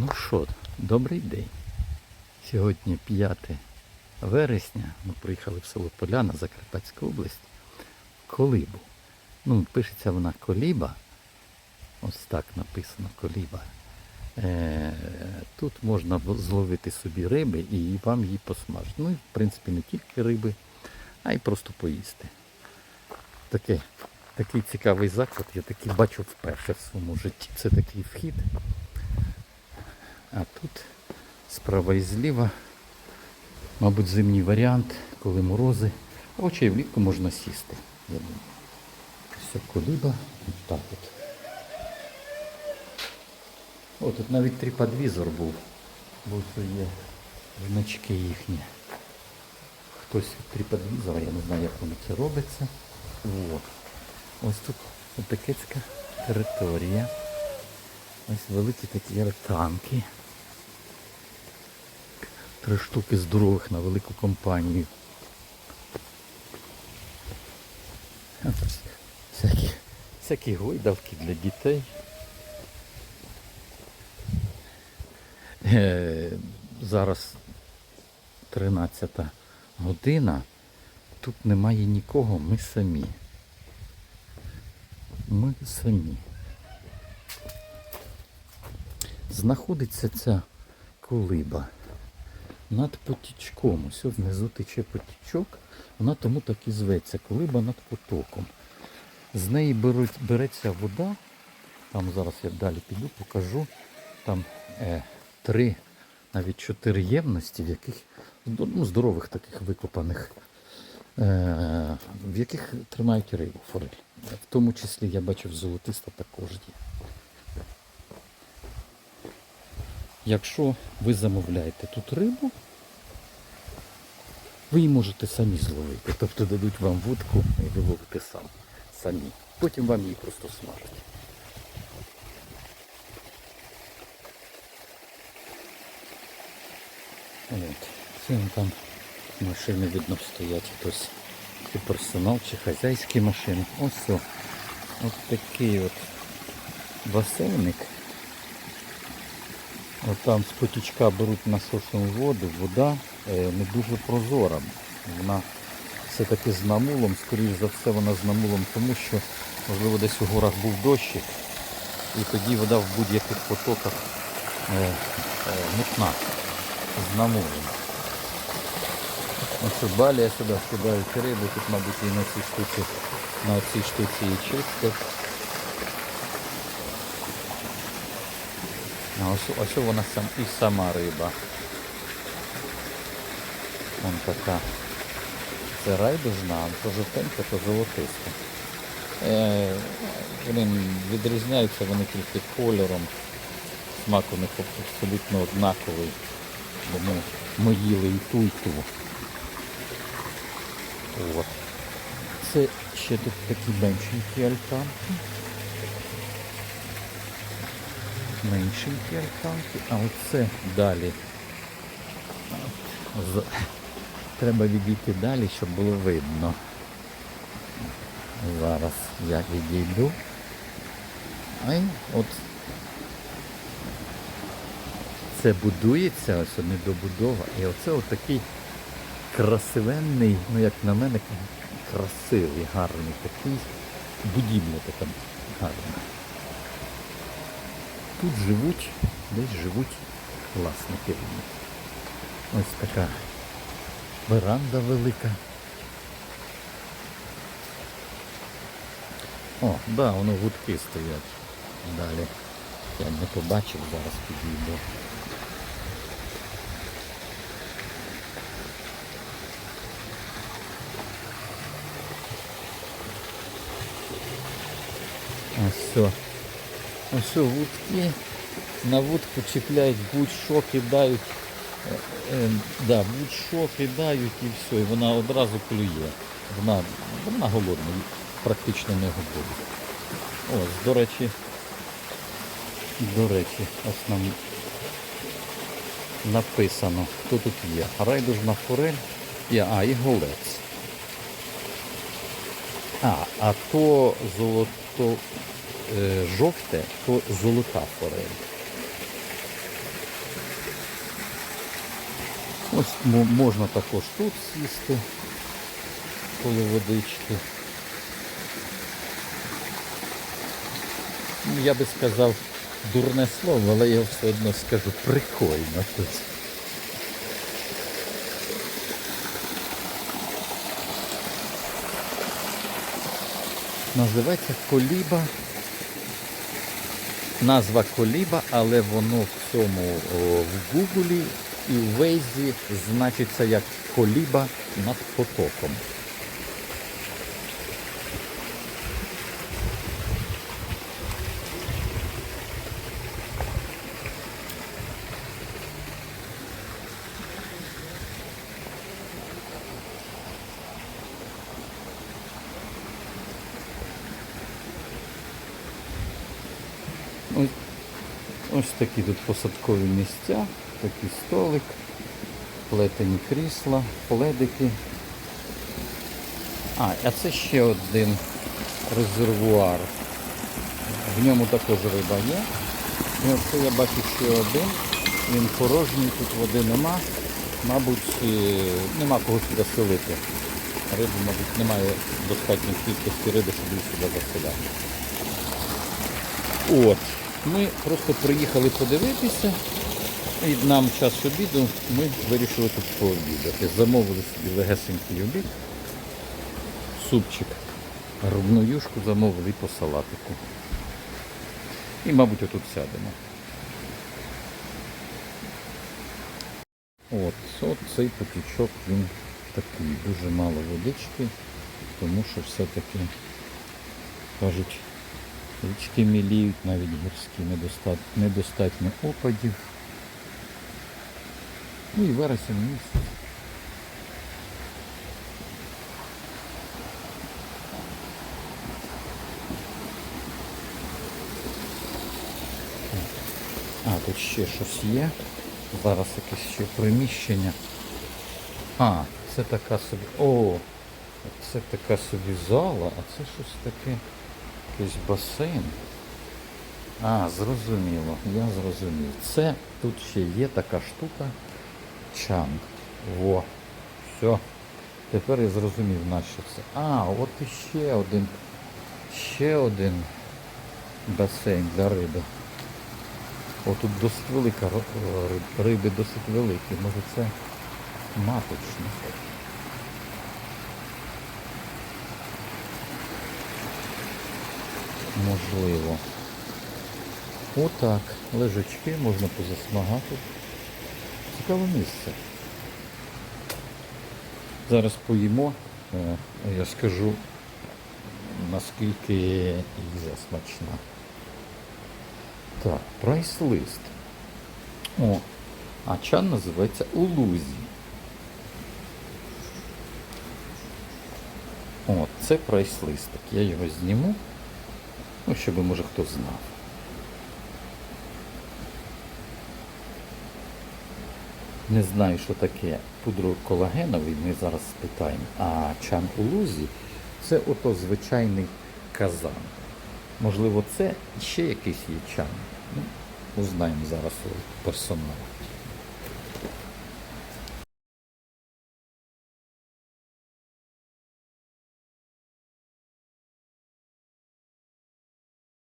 Ну що, добрий день. Сьогодні 5 вересня. Ми приїхали в село Поляна, Закарпатська область. Колибу. Ну, пишеться вона коліба. Ось так написано коліба. Е, тут можна зловити собі риби і вам її посмажити. Ну, і, в принципі, не тільки риби, а й просто поїсти. Таке, такий цікавий заклад, я такий бачу вперше в своєму житті. Це такий вхід. А тут справа і зліва, мабуть, зимній варіант, коли морози. А очі і влітку можна сісти, я думаю. Все, коліба. Так от. О, тут навіть триподвізор був. Бо це є значки їхні. Хтось від триподвізора, я не знаю, як воно це робиться. От. Ось тут опекецька територія. Ось великі такі танки. Три штуки здорових на велику компанію. Всякі, всякі гойдавки для дітей. Е, зараз 13 година. Тут немає нікого, ми самі. Ми самі. Знаходиться ця колиба над потічком. Ось внизу тече потічок, вона тому так і зветься, колиба над потоком. З неї беруть, береться вода. Там зараз я далі піду, покажу. Там е, три, навіть чотири ємності, в яких ну, здорових таких викопаних, е, в яких тримають рибу форель. В тому числі я бачив золотиста також є. Якщо ви замовляєте тут рибу, ви її можете самі зловити. Тобто дадуть вам вудку і ви ловите сам, самі. Потім вам її просто смажать. От. Це там машини видно стоять хтось. Чи персонал, чи хазяйські машини. Ось. Ось такий от басейник. Там з потічка беруть насосну воду, вода е, не дуже прозора. Вона все-таки з намулом, скоріш за все вона з намулом, тому що, можливо, десь у горах був дощик, і тоді вода в будь-яких потоках е, е, мутна, з намулом. Ось балія сюди скидають рибу, тут, мабуть, і на цій штуці, на цій штуці і чистять. Ось, ось вона сам, і сама риба. Вон така. Це райдужна, а то жовтенька, то золотиста. Е, вони відрізняються вони тільки кольором. Смак у них абсолютно однаковий. Бо ми, ми їли і ту, і ту. От. Це ще тут такі меншенькі альтанки. Меншенькі альтанки, а оце далі. З- Треба відійти далі, щоб було видно. Зараз я відійду. Ай, от це будується, ось недобудова. І оце отакий красивенний, ну як на мене, красивий, гарний такий, будівля така гарна. Тут живуть, десь живуть власники. Ось така веранда велика. О, да, воно вудки стоять. Далі. Я не побачив, зараз підійду. Ось все. Ось вудки. На вудку чіпляють будь-що кидають. Е, е, да, будь-що кидають і все. І вона одразу клює. Вона, вона голодна, практично не голодна. Ось, до речі, до речі, нам написано, хто тут є. Райдужна форель, і, а, і голець. А, а то золото жовте, то золота форель. Ось можна також тут сісти коло водички. Ну, Я би сказав дурне слово, але я все одно скажу прикольно тут. Називається коліба. Назва коліба, але воно в цьому в Гуглі і в Вейзі значиться як коліба над потоком. Ось такі тут посадкові місця, такий столик, плетені крісла, пледики. А, а це ще один резервуар. В ньому також риба є. І оце я бачу ще один. Він порожній, тут води нема. Мабуть, е, нема кого сюди селити. Риби, мабуть, немає достатньої кількості риби, щоб її сюди заселяти. От, ми просто приїхали подивитися, і нам час обіду, ми вирішили тут пообідати. Замовили собі легесенький обід, супчик, рубну юшку замовили по салатику. І, мабуть, отут сядемо. От, от цей потічок, він такий, дуже мало водички, тому що все-таки кажуть, Річки міліють, навіть гірські, недостатньо, недостатньо опадів. Ну і вересень місяць. А, тут ще щось є. Зараз якесь ще приміщення. А, це така собі. О! Це така собі зала, а це щось таке. Якийсь басейн. А, зрозуміло, я зрозумів. Це тут ще є така штука чан. Во. Все. Тепер я зрозумів, на що це. А, от іще один. Ще один басейн для риби. О, тут досить велика ро- риби досить великі. Може це маточник. Можливо. Отак. Лежачки, можна позасмагати. Цікаве місце. Зараз поїмо. Е, Я скажу, наскільки їжа смачна. Так, прайс-лист. О, а чан називається у лузі. О, це прайс-листик. Я його зніму. Ну, щоб може хто знав. Не знаю, що таке пудроколагеновий, ми зараз спитаємо. А чан у лузі це ото звичайний казан. Можливо, це ще якийсь є чан. Ну, узнаємо зараз у персоналу.